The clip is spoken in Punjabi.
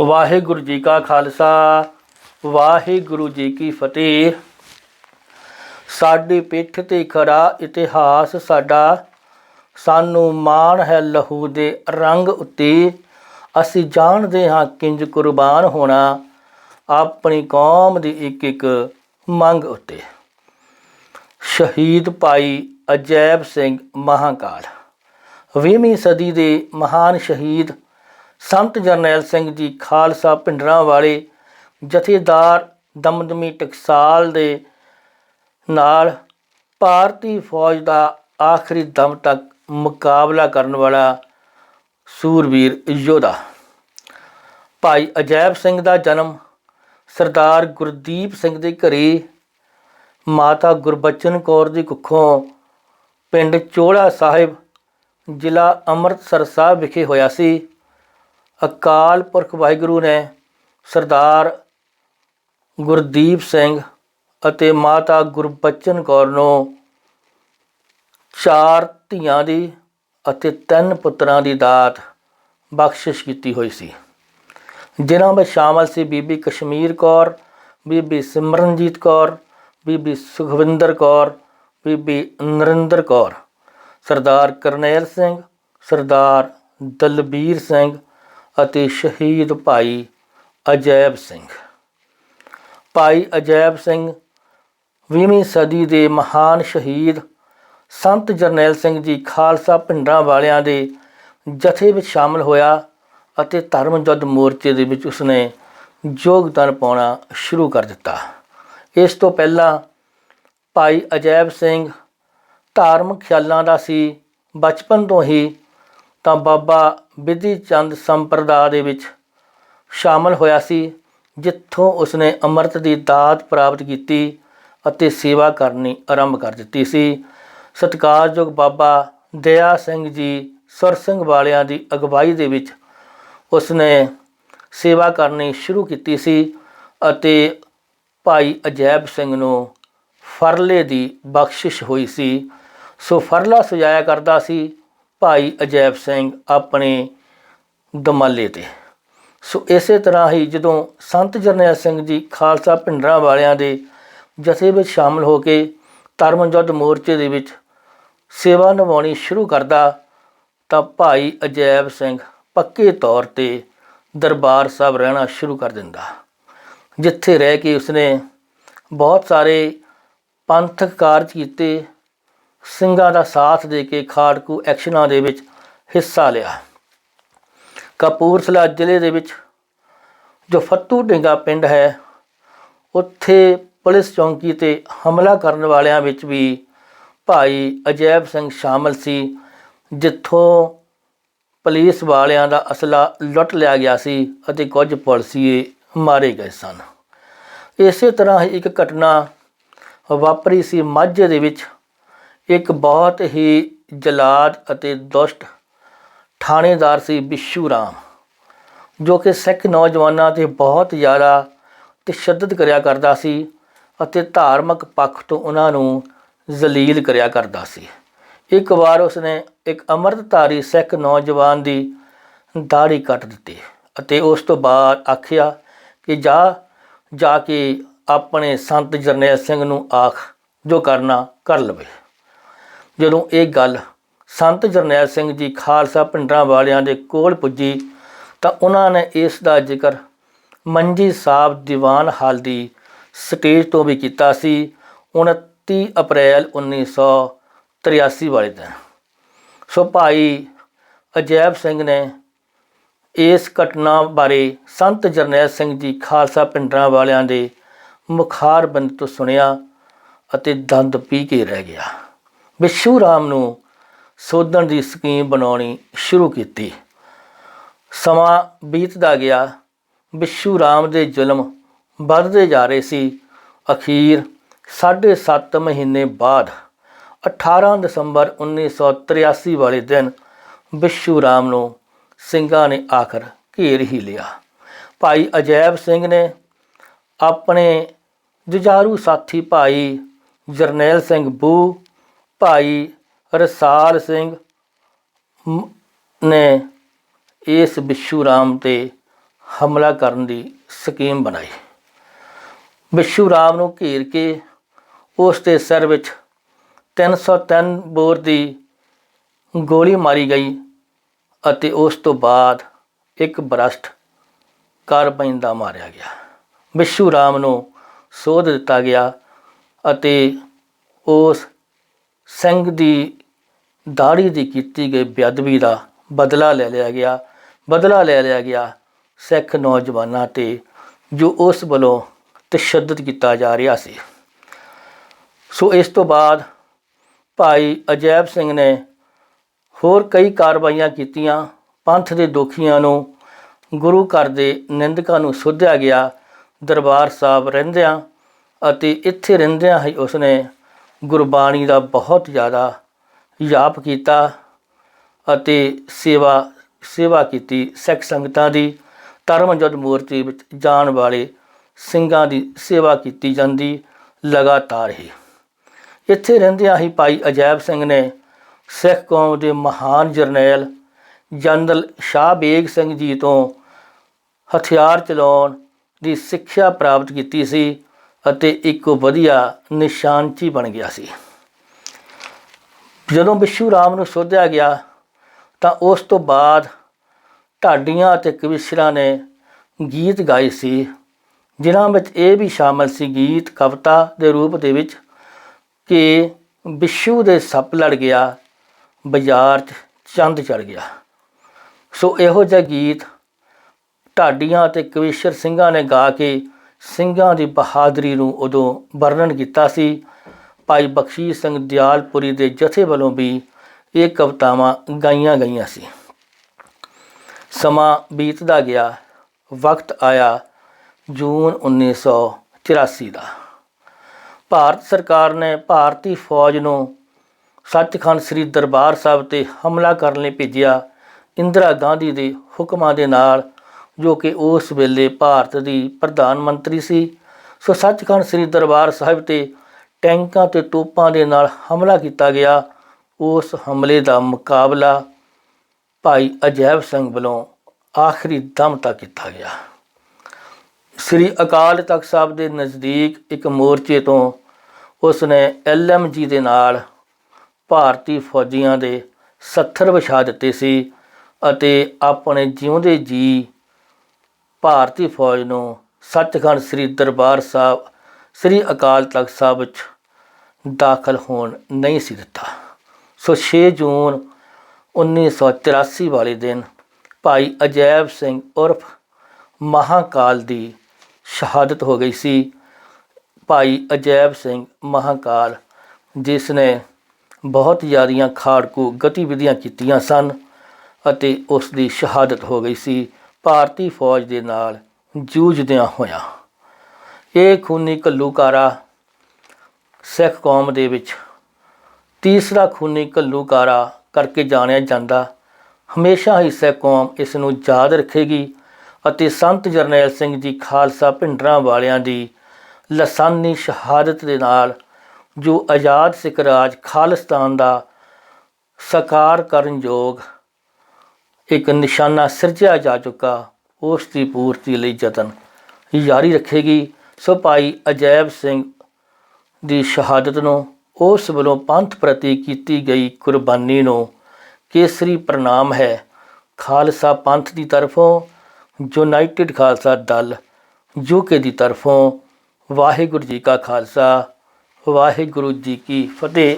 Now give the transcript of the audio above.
ਵਾਹਿਗੁਰੂ ਜੀ ਕਾ ਖਾਲਸਾ, ਵਾਹਿਗੁਰੂ ਜੀ ਕੀ ਫਤਿਹ। ਸਾਡੀ ਪਿੱਠ ਤੇ ਖੜਾ ਇਤਿਹਾਸ ਸਾਡਾ, ਸਾਨੂੰ ਮਾਣ ਹੈ ਲਹੂ ਦੇ ਰੰਗ ਉੱਤੇ। ਅਸੀਂ ਜਾਣਦੇ ਹਾਂ ਕਿੰਜ ਕੁਰਬਾਨ ਹੋਣਾ, ਆਪਣੀ ਕੌਮ ਦੀ ਇੱਕ ਇੱਕ ਮੰਗ ਉੱਤੇ। ਸ਼ਹੀਦ ਭਾਈ ਅਜੈਬ ਸਿੰਘ ਮਹਾਕਾਲ 20ਵੀਂ ਸਦੀ ਦੇ ਮਹਾਨ ਸ਼ਹੀਦ ਸੰਤ ਜਰਨੈਲ ਸਿੰਘ ਜੀ ਖਾਲਸਾ ਪਿੰਡਰਾਂ ਵਾਲੇ ਜਥੇਦਾਰ ਦਮਦਮੀ ਟਕਸਾਲ ਦੇ ਨਾਲ ਭਾਰਤੀ ਫੌਜ ਦਾ ਆਖਰੀ ਦਮ ਤੱਕ ਮੁਕਾਬਲਾ ਕਰਨ ਵਾਲਾ ਸੂਰਬੀਰ ਯੋਧਾ। ਭਾਈ ਅਜੈਬ ਸਿੰਘ ਦਾ ਜਨਮ ਸਰਦਾਰ ਗੁਰਦੀਪ ਸਿੰਘ ਦੇ ਘਰੇ ਮਾਤਾ ਗੁਰਬਚਨ ਕੌਰ ਦੀ ਕੁੱਖੋਂ ਪਿੰਡ ਚੋਲਾ ਸਾਹਿਬ, ਜ਼ਿਲ੍ਹਾ ਅੰਮ੍ਰਿਤਸਰ ਸਾਹਿਬ ਵਿਖੇ ਹੋਇਆ ਸੀ। ਅਕਾਲ ਪੁਰਖ ਵਾਹਿਗੁਰੂ ਨੇ ਸਰਦਾਰ ਗੁਰਦੀਪ ਸਿੰਘ ਅਤੇ ਮਾਤਾ ਗੁਰਬਚਨ ਕੌਰ ਨੂੰ ਚਾਰ ਧੀਆਂ ਦੀ ਅਤੇ ਤਿੰਨ ਪੁੱਤਰਾਂ ਦੀ ਦਾਤ ਬਖਸ਼ਿਸ਼ ਕੀਤੀ ਹੋਈ ਸੀ। ਜਿਨ੍ਹਾਂ ਵਿੱਚ ਸ਼ਾਮਲ ਸੀ ਬੀਬੀ ਕਸ਼ਮੀਰ ਕੌਰ, ਬੀਬੀ ਸਿਮਰਨਜੀਤ ਕੌਰ, ਬੀਬੀ ਸੁਖਵਿੰਦਰ ਕੌਰ, ਬੀਬੀ ਨਰਿੰਦਰ ਕੌਰ, ਸਰਦਾਰ ਕਰਨੈਲ ਸਿੰਘ, ਸਰਦਾਰ ਦਲਬੀਰ ਸਿੰਘ ਅਤੇ ਸ਼ਹੀਦ ਭਾਈ ਅਜੈਬ ਸਿੰਘ। ਭਾਈ ਅਜੈਬ ਸਿੰਘ 20ਵੀਂ ਸਦੀ ਦੇ ਮਹਾਨ ਸ਼ਹੀਦ ਸੰਤ ਜਰਨੈਲ ਸਿੰਘ ਜੀ ਖਾਲਸਾ ਪਿੰਡਾਂ ਵਾਲਿਆਂ ਦੇ ਜਥੇ ਵਿੱਚ ਸ਼ਾਮਲ ਹੋਇਆ ਅਤੇ ਧਰਮ ਯੁੱਧ ਮੋਰਚੇ ਦੇ ਵਿੱਚ ਉਸਨੇ ਯੋਗਦਾਨ ਪਾਉਣਾ ਸ਼ੁਰੂ ਕਰ ਦਿੱਤਾ। ਇਸ ਤੋਂ ਪਹਿਲਾਂ ਭਾਈ ਅਜੈਬ ਸਿੰਘ ਧਾਰਮਿਕ ਖਿਆਲਾਂ ਦਾ ਸੀ, ਬਚਪਨ ਤੋਂ ਹੀ ਤਾਂ ਬਾਬਾ ਬਿਧੀ ਚੰਦ ਸੰਪਰਦਾ ਦੇ ਵਿੱਚ ਸ਼ਾਮਲ ਹੋਇਆ ਸੀ, ਜਿੱਥੋਂ ਉਸਨੇ ਅੰਮ੍ਰਿਤ ਦੀ ਦਾਤ ਪ੍ਰਾਪਤ ਕੀਤੀ ਅਤੇ ਸੇਵਾ ਕਰਨੀ ਆਰੰਭ ਕਰ ਦਿੱਤੀ ਸੀ। ਸਤਿਕਾਰਯੋਗ ਬਾਬਾ ਦਇਆ ਸਿੰਘ ਜੀ ਸੁਰ ਸਿੰਘ ਵਾਲਿਆਂ ਦੀ ਅਗਵਾਈ ਦੇ ਵਿੱਚ ਉਸਨੇ ਸੇਵਾ ਕਰਨੀ ਸ਼ੁਰੂ ਕੀਤੀ ਸੀ ਅਤੇ ਭਾਈ ਅਜੈਬ ਸਿੰਘ ਨੂੰ ਫਰਲੇ ਦੀ ਬਖਸ਼ਿਸ਼ ਹੋਈ ਸੀ। ਸੋ ਫਰਲਾ ਸਜਾਇਆ ਕਰਦਾ ਸੀ ਭਾਈ ਅਜੈਬ ਸਿੰਘ ਆਪਣੇ ਦਮਾਲੇ ਤੇ। ਸੋ ਇਸੇ ਤਰ੍ਹਾਂ ਹੀ ਜਦੋਂ ਸੰਤ ਜਰਨੈਲ ਸਿੰਘ ਜੀ ਖਾਲਸਾ ਭਿੰਡਰਾਂ ਵਾਲਿਆਂ ਦੇ ਜਥੇ ਵਿੱਚ ਸ਼ਾਮਲ ਹੋ ਕੇ ਧਰਮ ਯੁੱਧ ਮੋਰਚੇ ਦੇ ਵਿੱਚ ਸੇਵਾ ਨਿਭਾਉਣੀ ਸ਼ੁਰੂ ਕਰਦਾ, ਤਾਂ ਭਾਈ ਅਜੈਬ ਸਿੰਘ ਪੱਕੇ ਤੌਰ ਤੇ ਦਰਬਾਰ ਸਾਹਿਬ ਰਹਿਣਾ ਸ਼ੁਰੂ ਕਰ ਦਿੰਦਾ। ਜਿੱਥੇ ਰਹਿ ਕੇ ਉਸਨੇ ਬਹੁਤ ਸਾਰੇ ਪੰਥਕ ਕਾਰਜ ਕੀਤੇ ਸਿੰਘਾਂ ਦਾ ਸਾਥ ਦੇ ਕੇ ਖਾੜਕੂ ਐਕਸ਼ਨਾਂ ਦੇ ਵਿੱਚ ਹਿੱਸਾ ਲਿਆ। ਕਪੂਰਥਲਾ ਜ਼ਿਲ੍ਹੇ ਦੇ ਵਿੱਚ ਜੋ ਫੱਤੂ ਢਿੰਗਾ ਪਿੰਡ ਹੈ, ਉੱਥੇ ਪੁਲਿਸ ਚੌਂਕੀ ਤੇ ਹਮਲਾ ਕਰਨ ਵਾਲਿਆਂ ਵਿੱਚ ਵੀ ਭਾਈ ਅਜੈਬ ਸਿੰਘ ਸ਼ਾਮਲ ਸੀ, ਜਿੱਥੋਂ ਪੁਲਿਸ ਵਾਲਿਆਂ ਦਾ ਅਸਲਾ ਲੁੱਟ ਲਿਆ ਗਿਆ ਸੀ ਅਤੇ ਕੁਝ ਪੁਲਸੀਏ ਮਾਰੇ ਗਏ ਸਨ। ਇਸੇ ਤਰ੍ਹਾਂ ਹੀ ਇੱਕ ਘਟਨਾ ਵਾਪਰੀ ਸੀ ਮਾਝੇ ਦੇ ਵਿੱਚ ਇੱਕ ਬਹੁਤ ਹੀ ਜਲਾਦ ਅਤੇ ਦੁਸ਼ਟ ਥਾਣੇਦਾਰ ਸੀ ਬਿਸ਼ੂ ਰਾਮ, ਜੋ ਕਿ ਸਿੱਖ ਨੌਜਵਾਨਾਂ ਤੇ ਬਹੁਤ ਜ਼ਿਆਦਾ ਤਸ਼ੱਦਦ ਕਰਿਆ ਕਰਦਾ ਸੀ ਅਤੇ ਧਾਰਮਿਕ ਪੱਖ ਤੋਂ ਉਹਨਾਂ ਨੂੰ ਜ਼ਲੀਲ ਕਰਿਆ ਕਰਦਾ ਸੀ। ਇੱਕ ਵਾਰ ਉਸਨੇ ਇੱਕ ਅੰਮ੍ਰਿਤਧਾਰੀ ਸਿੱਖ ਨੌਜਵਾਨ ਦੀ ਦਾੜੀ ਕੱਟ ਦਿੱਤੀ ਅਤੇ ਉਸ ਤੋਂ ਬਾਅਦ ਆਖਿਆ ਕਿ ਜਾ ਜਾ ਕੇ ਆਪਣੇ ਸੰਤ ਜਰਨੈਲ ਸਿੰਘ ਨੂੰ ਆਖ, ਜੋ ਕਰਨਾ ਕਰ ਲਵੇ। ਜਦੋਂ ਇਹ ਗੱਲ ਸੰਤ ਜਰਨੈਲ ਸਿੰਘ ਜੀ ਖਾਲਸਾ ਪਿੰਡਰਾਂ ਵਾਲਿਆਂ ਦੇ ਕੋਲ ਪੁੱਜੀ ਤਾਂ ਉਹਨਾਂ ਨੇ ਇਸ ਦਾ ਜ਼ਿਕਰ ਮੰਜੀ ਸਾਹਿਬ ਦੀਵਾਨ ਹਾਲ ਦੀ ਸਟੇਜ ਤੋਂ ਵੀ ਕੀਤਾ ਸੀ 29 ਅਪ੍ਰੈਲ 1983 ਵਾਲੇ ਦਿਨ। ਸੋ ਭਾਈ ਅਜੈਬ ਸਿੰਘ ਨੇ ਇਸ ਘਟਨਾ ਬਾਰੇ ਸੰਤ ਜਰਨੈਲ ਸਿੰਘ ਜੀ ਖਾਲਸਾ ਪਿੰਡਰਾਂ ਵਾਲਿਆਂ ਦੇ ਮੁਖਾਰਬੰਦ ਤੋਂ ਸੁਣਿਆ ਅਤੇ ਦੰਦ ਪੀ ਕੇ ਰਹਿ ਗਿਆ। ਵਿਸ਼ੂ ਰਾਮ ਨੂੰ ਸੋਧਣ ਦੀ ਸਕੀਮ ਬਣਾਉਣੀ ਸ਼ੁਰੂ ਕੀਤੀ। ਸਮਾਂ ਬੀਤਦਾ ਗਿਆ। ਵਿਸ਼ੂ ਰਾਮ ਦੇ ਜ਼ੁਲਮ ਵੱਧਦੇ ਜਾ ਰਹੇ ਸੀ। ਅਖੀਰ 7.5 ਮਹੀਨੇ ਬਾਅਦ 18 ਦਸੰਬਰ 1983 ਵਾਲੇ ਦਿਨ ਵਿਸ਼ੂ ਰਾਮ ਨੂੰ ਸਿੰਘਾਂ ਨੇ ਆਖਰ ਘੇਰ ਹੀ ਲਿਆ। ਭਾਈ ਅਜੈਬ ਸਿੰਘ ਨੇ ਆਪਣੇ ਜੁਝਾਰੂ ਸਾਥੀ ਭਾਈ ਜਰਨੈਲ ਸਿੰਘ ਬੂ ਭਾਈ ਰਸਾਲ ਸਿੰਘ ਨੇ ਇਸ ਵਿਸ਼ੂ ਰਾਮ ਤੇ ਹਮਲਾ ਕਰਨ ਦੀ ਸਕੀਮ ਬਣਾਈ। ਵਿਸ਼ੂ ਰਾਮ ਨੂੰ ਘੇਰ ਕੇ ਉਸ ਦੇ ਸਿਰ ਵਿੱਚ 303 ਬੋਰ ਦੀ ਗੋਲੀ ਮਾਰੀ ਗਈ ਅਤੇ ਉਸ ਤੋਂ ਬਾਅਦ ਇੱਕ ਬਰਸਟ ਕਾਰਬਾਈਨ ਦਾ ਮਾਰਿਆ ਗਿਆ। ਵਿਸ਼ੂ ਰਾਮ ਨੂੰ ਸੋਧ ਦਿੱਤਾ ਗਿਆ ਅਤੇ ਉਸ ਸਿੰਘ ਦੀ ਦਾੜੀ ਦੀ ਕੀਤੀ ਗਈ ਬੇਅਦਬੀ ਦਾ ਬਦਲਾ ਲੈ ਲਿਆ ਗਿਆ। ਬਦਲਾ ਲੈ ਲਿਆ ਗਿਆ ਸਿੱਖ ਨੌਜਵਾਨਾਂ ਤੇ, ਜੋ ਉਸ ਵੱਲੋਂ ਤਸ਼ੱਦਦ ਕੀਤਾ ਜਾ ਰਿਹਾ ਸੀ। ਸੋ ਇਸ ਤੋਂ ਬਾਅਦ ਭਾਈ ਅਜੈਬ ਸਿੰਘ ਨੇ ਹੋਰ ਕਈ ਕਾਰਵਾਈਆਂ ਕੀਤੀਆਂ। ਪੰਥ ਦੇ ਦੁਖੀਆਂ ਨੂੰ ਗੁਰੂ ਘਰ ਦੇ ਨਿੰਦਕਾਂ ਨੂੰ ਸੋਧਿਆ ਗਿਆ। ਦਰਬਾਰ ਸਾਹਿਬ ਰਹਿੰਦਿਆਂ ਅਤੇ ਇੱਥੇ ਰਹਿੰਦਿਆਂ ਹੀ ਉਸਨੇ ਗੁਰਬਾਣੀ ਦਾ ਬਹੁਤ ਜ਼ਿਆਦਾ ਜਾਪ ਕੀਤਾ ਅਤੇ ਸੇਵਾ ਸੇਵਾ ਕੀਤੀ ਸਿੱਖ ਸੰਗਤਾਂ ਦੀ। ਧਰਮ ਜਦ ਮੂਰਤੀ ਵਿੱਚ ਜਾਣ ਵਾਲੇ ਸਿੰਘਾਂ ਦੀ ਸੇਵਾ ਕੀਤੀ ਜਾਂਦੀ ਲਗਾਤਾਰ ਹੀ। ਇੱਥੇ ਰਹਿੰਦਿਆਂ ਹੀ ਭਾਈ ਅਜੈਬ ਸਿੰਘ ਨੇ ਸਿੱਖ ਕੌਮ ਦੇ ਮਹਾਨ ਜਰਨੈਲ ਜਨਰਲ ਸ਼ਾਹ ਬੇਗ ਸਿੰਘ ਜੀ ਤੋਂ ਹਥਿਆਰ ਚਲਾਉਣ ਦੀ ਸਿੱਖਿਆ ਪ੍ਰਾਪਤ ਕੀਤੀ ਸੀ। ਅਤੇ ਇੱਕ ਵਧੀਆ ਨਿਸ਼ਾਨਚੀ ਬਣ ਗਿਆ ਸੀ। ਜਦੋਂ ਵਿਸ਼ੂ ਰਾਮ ਨੂੰ ਸੋਧਿਆ ਗਿਆ, ਤਾਂ ਉਸ ਤੋਂ ਬਾਅਦ ਢਾਡੀਆਂ ਅਤੇ ਕਵਿਸ਼ਰਾਂ ਨੇ ਗੀਤ ਗਾਏ ਸੀ, ਜਿਨ੍ਹਾਂ ਵਿੱਚ ਇਹ ਵੀ ਸ਼ਾਮਲ ਸੀ ਗੀਤ ਕਵਿਤਾ ਦੇ ਰੂਪ ਦੇ ਵਿੱਚ ਕਿ ਵਿਸ਼ੂ ਦੇ ਸੱਪ ਲੜ ਗਿਆ, ਬਾਜ਼ਾਰ 'ਚ ਚੰਦ ਚੜ ਗਿਆ। ਸੋ ਇਹੋ ਜਿਹਾ ਗੀਤ ਢਾਡੀਆਂ ਅਤੇ ਕਵੀਸ਼ਰ ਸਿੰਘਾਂ ਨੇ ਗਾ ਕੇ ਸਿੰਘਾਂ ਦੀ ਬਹਾਦਰੀ ਨੂੰ ਉਦੋਂ ਵਰਣਨ ਕੀਤਾ ਸੀ। ਭਾਈ ਬਖਸ਼ੀਸ਼ ਸਿੰਘ ਦਿਆਲਪੁਰੀ ਦੇ ਜਥੇ ਵੱਲੋਂ ਵੀ ਇਹ ਕਵਿਤਾਵਾਂ ਗਾਈਆਂ ਗਈਆਂ ਸੀ। ਸਮਾਂ ਬੀਤਦਾ ਗਿਆ, ਵਕਤ ਆਇਆ ਜੂਨ 1984 ਦਾ। ਭਾਰਤ ਸਰਕਾਰ ਨੇ ਭਾਰਤੀ ਫੌਜ ਨੂੰ ਸੱਚਖੰਡ ਸ੍ਰੀ ਦਰਬਾਰ ਸਾਹਿਬ ਤੇ ਹਮਲਾ ਕਰਨ ਲਈ ਭੇਜਿਆ ਇੰਦਰਾ ਗਾਂਧੀ ਦੇ ਹੁਕਮਾਂ ਦੇ ਨਾਲ ਜੋ ਕਿ ਉਸ ਵੇਲੇ ਭਾਰਤ ਦੀ ਪ੍ਰਧਾਨ ਮੰਤਰੀ ਸੀ। ਸੋ ਸੱਚਖੰਡ ਸ੍ਰੀ ਦਰਬਾਰ ਸਾਹਿਬ ਤੇ ਟੈਂਕਾਂ ਤੇ ਤੋਪਾਂ ਦੇ ਨਾਲ ਹਮਲਾ ਕੀਤਾ ਗਿਆ। ਉਸ ਹਮਲੇ ਦਾ ਮੁਕਾਬਲਾ ਭਾਈ ਅਜੈਬ ਸਿੰਘ ਵੱਲੋਂ ਆਖਰੀ ਦਮ ਤੱਕ ਕੀਤਾ ਗਿਆ। ਸ੍ਰੀ ਅਕਾਲ ਤਖਤ ਸਾਹਿਬ ਦੇ ਨਜ਼ਦੀਕ ਇੱਕ ਮੋਰਚੇ ਤੋਂ ਉਸ ਨੇ ਐਲਐਮਜੀ ਦੇ ਨਾਲ ਭਾਰਤੀ ਫੌਜੀਆਂ ਦੇ 70 ਵਿਛਾ ਦਿੱਤੇ ਸੀ ਅਤੇ ਆਪਣੇ ਜਿਉਂਦੇ ਜੀ ਭਾਰਤੀ ਫੌਜ ਨੂੰ ਸੱਚਖੰਡ ਸ੍ਰੀ ਦਰਬਾਰ ਸਾਹਿਬ, ਸ੍ਰੀ ਅਕਾਲ ਤਖਤ ਸਾਹਿਬ ਵਿੱਚ ਦਾਖਲ ਹੋਣ ਨਹੀਂ ਸੀ ਦਿੱਤਾ। ਸੋ 6 ਜੂਨ 1983 ਵਾਲੇ ਦਿਨ ਭਾਈ ਅਜੈਬ ਸਿੰਘ ਉਰਫ ਮਹਾਕਾਲ ਦੀ ਸ਼ਹਾਦਤ ਹੋ ਗਈ ਸੀ। ਭਾਈ ਅਜੈਬ ਸਿੰਘ ਮਹਾਕਾਲ, ਜਿਸ ਨੇ ਬਹੁਤ ਜ਼ਿਆਦੀਆਂ ਖਾੜਕੂ ਗਤੀਵਿਧੀਆਂ ਕੀਤੀਆਂ ਸਨ ਅਤੇ ਉਸ ਦੀ ਸ਼ਹਾਦਤ ਹੋ ਗਈ ਸੀ। ਭਾਰਤੀ ਫੌਜ ਦੇ ਨਾਲ ਜੂਝਦਿਆਂ ਹੋਇਆਂ ਇਹ ਖੂਨੀ ਘੱਲੂਕਾਰਾ ਸਿੱਖ ਕੌਮ ਦੇ ਵਿੱਚ ਤੀਸਰਾ ਖੂਨੀ ਘੱਲੂਕਾਰਾ ਕਰਕੇ ਜਾਣਿਆ ਜਾਂਦਾ। ਹਮੇਸ਼ਾ ਹੀ ਸਿੱਖ ਕੌਮ ਇਸ ਨੂੰ ਯਾਦ ਰੱਖੇਗੀ ਅਤੇ ਸੰਤ ਜਰਨੈਲ ਸਿੰਘ ਜੀ ਖਾਲਸਾ ਭਿੰਡਰਾਂ ਵਾਲਿਆਂ ਦੀ ਲਸਾਨੀ ਸ਼ਹਾਦਤ ਦੇ ਨਾਲ ਜੋ ਆਜ਼ਾਦ ਸਿੱਖ ਰਾਜ ਖਾਲਿਸਤਾਨ ਦਾ ਸਾਕਾਰ ਕਰਨ ਯੋਗ ਇੱਕ ਨਿਸ਼ਾਨਾ ਸਿਰਜਿਆ ਜਾ ਚੁੱਕਾ, ਉਸ ਦੀ ਪੂਰਤੀ ਲਈ ਯਤਨ। ਜਾਰੀ ਰੱਖੇਗੀ, ਸੋ ਭਾਈ ਅਜੈਬ ਸਿੰਘ ਦੀ ਸ਼ਹਾਦਤ ਨੂੰ, ਉਸ ਵੱਲੋਂ ਪੰਥ ਪ੍ਰਤੀ ਕੀਤੀ ਗਈ ਕੁਰਬਾਨੀ ਨੂੰ ਕੇਸਰੀ ਪ੍ਰਣਾਮ ਹੈ। ਖਾਲਸਾ ਪੰਥ ਦੀ ਤਰਫੋਂ, ਯੂਨਾਈਟਿਡ ਖਾਲਸਾ ਦਲ, ਯੂਕੇ ਦੀ ਤਰਫੋਂ, ਵਾਹਿਗੁਰੂ ਜੀ ਕਾ ਖਾਲਸਾ, ਵਾਹਿਗੁਰੂ ਜੀ ਕੀ ਫਤਿਹ।